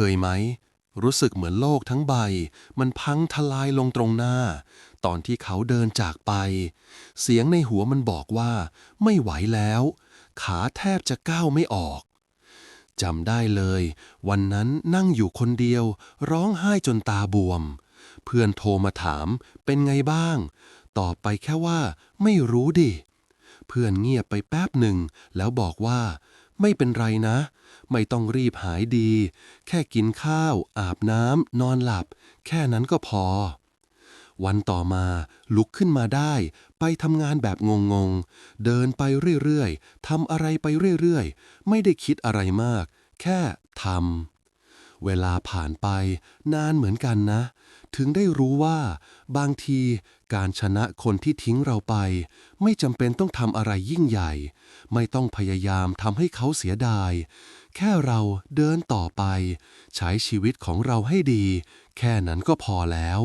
เคยไหม รู้สึกเหมือนโลกทั้งใบ มันพังทลายลงตรงหน้า ตอนที่เขาเดินจากไป เสียงในหัวมันบอกว่า ไม่ไหวแล้ว ขาแทบจะก้าวไม่ออกจำได้เลย วันนั้นนั่งอยู่คนเดียว ร้องไห้จนตาบวม เพื่อนโทรมาถามเป็นไงบ้าง ตอบไปแค่ว่า ไม่รู้ดิ เพื่อนเงียบไปแป๊บหนึ่ง แล้วบอกว่า ไม่เป็นไรนะ ไม่ต้องรีบหายดี แค่กินข้าว อาบน้ำนอนหลับ แค่นั้นก็พอ วันต่อมาลุกขึ้นมาได้ ไปทำงานแบบงงๆ เดินไปเรื่อยๆทำอะไรไปเรื่อยๆ ไม่ได้คิดอะไรมาก แค่ทำ เวลาผ่านไปนานเหมือนกันนะ ถึงได้รู้ว่าบางทีการชนะคนที่ทิ้งเราไป ไม่จำเป็นต้องทำอะไรยิ่งใหญ่ ไม่ต้องพยายามทำให้เขาเสียดาย แค่เราเดินต่อไป ใช้ชีวิตของเราให้ดี แค่นั้นก็พอแล้ว